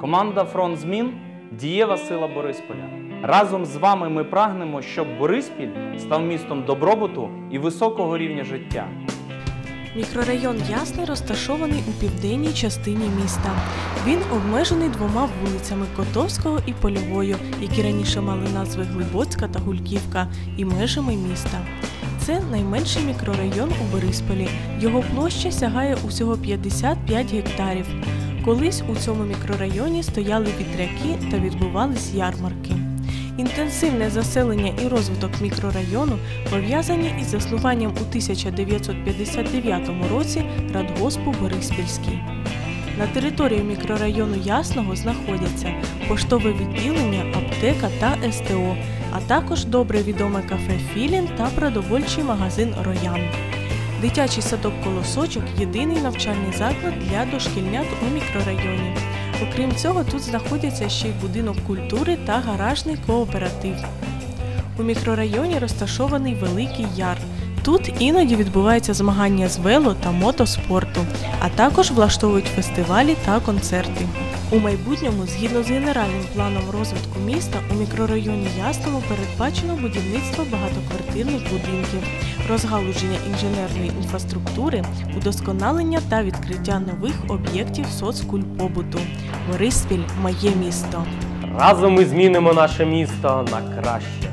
Команда Фронт Змін дієва сила Борисполя. Разом з вами ми прагнемо, щоб Бориспіль став містом добробуту і високого рівня життя. Мікрорайон Ясний розташований у південній частині міста. Він обмежений двома вулицями Котовського і Польовою, які раніше мали назви Глибоцька та Гульківка, і межами міста. Це найменший мікрорайон у Борисполі. Його площа сягає усього 55 гектарів. Колись у цьому мікрорайоні стояли вітряки та відбувались ярмарки. Інтенсивне заселення і розвиток мікрорайону пов'язані із заснуванням у 1959 році Радгоспу Бориспільський. На території мікрорайону Ясного знаходяться поштове відділення, аптека та СТО, а також добре відоме кафе Філін та продовольчий магазин Роян. Дитячий садок Колосочок єдиний навчальний заклад для дошкільнят у мікрорайоні. Окрім цього, тут знаходяться ще й будинок культури та гаражний кооператив. У мікрорайоні розташований Великий Яр. Тут іноді відбуваються змагання з вело та мотоспорту, а також влаштовують фестивалі та концерти. У майбутньому, згідно з генеральним планом розвитку міста, у мікрорайоні Ястово передбачено будівництво багатоквартирних будинків, розгалуження інженерної інфраструктури, удосконалення та відкриття нових об'єктів соцкульпобуту. Бориспіль моє місто. Разом ми змінимо наше місто на краще.